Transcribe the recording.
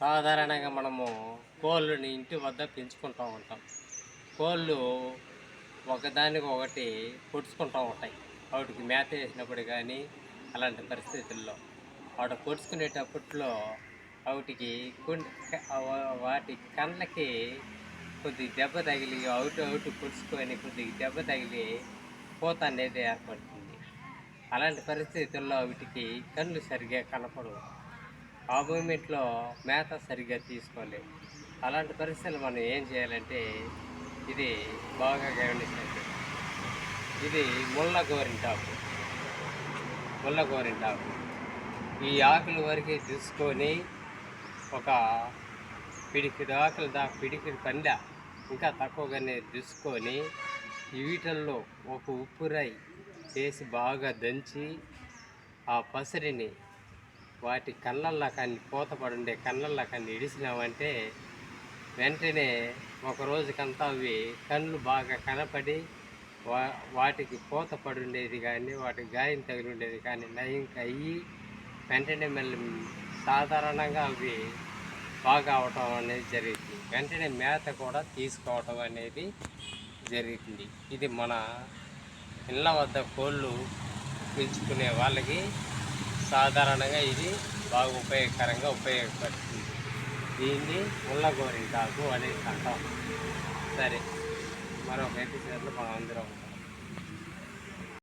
సాధారణంగా మనము కోళ్ళని ఇంటి వద్ద పెంచుకుంటూ ఉంటాం. కోళ్ళు ఒకదానికి ఒకటి పొడుచుకుంటూ ఉంటాయి. వాటికి మేత వేసినప్పుడు కానీ అలాంటి పరిస్థితుల్లో వాటి పొడుచుకునేటప్పట్లో వాటికి కొన్ని వాటి కళ్ళకి కొద్ది దెబ్బ తగిలి అవుట్ అవుట్ పొడుచుకొని కొద్దిగా దెబ్బ తగిలి పూత అనేది ఏర్పడుతుంది. అలాంటి పరిస్థితుల్లో వీటికి కళ్ళు సరిగ్గా కనపడవు. ఆ మూమెంట్లో మేత సరిగ్గా తీసుకోలేదు అలాంటి పరిస్థితులు మనం ఏం చేయాలంటే ఇది బాగా గమనించండి. ఇది ముళ్ళ గోరింటాకు. ముళ్ళ గోరింటాకు. ఈ ఆకులు వరకే తీసుకొని ఒక పిడికిడి ఆకులు దా పిడికిడి పండ ఇంకా తక్కువగానే తీసుకొని వీటిల్లో ఒక ఉప్పు రాయి చేసి బాగా దంచి ఆ పసరిని వాటి కళ్ళల్లో కానీ పూత పడుండే కళ్ళల్లో కానీ ఇడిసినామంటే వెంటనే ఒక రోజుకంతా అవి కళ్ళు బాగా కనపడి వా వాటికి పూత పడుండేది కానీ వాటికి గాయం తగిలి ఉండేది కానీ నయం అయ్యి వెంటనే మళ్ళీ సాధారణంగా అవి బాగా అవటం అనేది జరుగుతుంది వెంటనే మేత కూడా తీసుకోవటం అనేది జరుగుతుంది ఇది మన ఇళ్ళ వద్ద కోళ్ళు పెంచుకునే వాళ్ళకి సాధారణంగా ఇది బాగా ఉపయోగకరంగా ఉపయోగపడుతుంది. దీన్ని ముళ్ళగోరింటాకు అనేది అంటాం. సరే మరొక ఎపిసోడ్లో మనం అందరం ఉంటాం.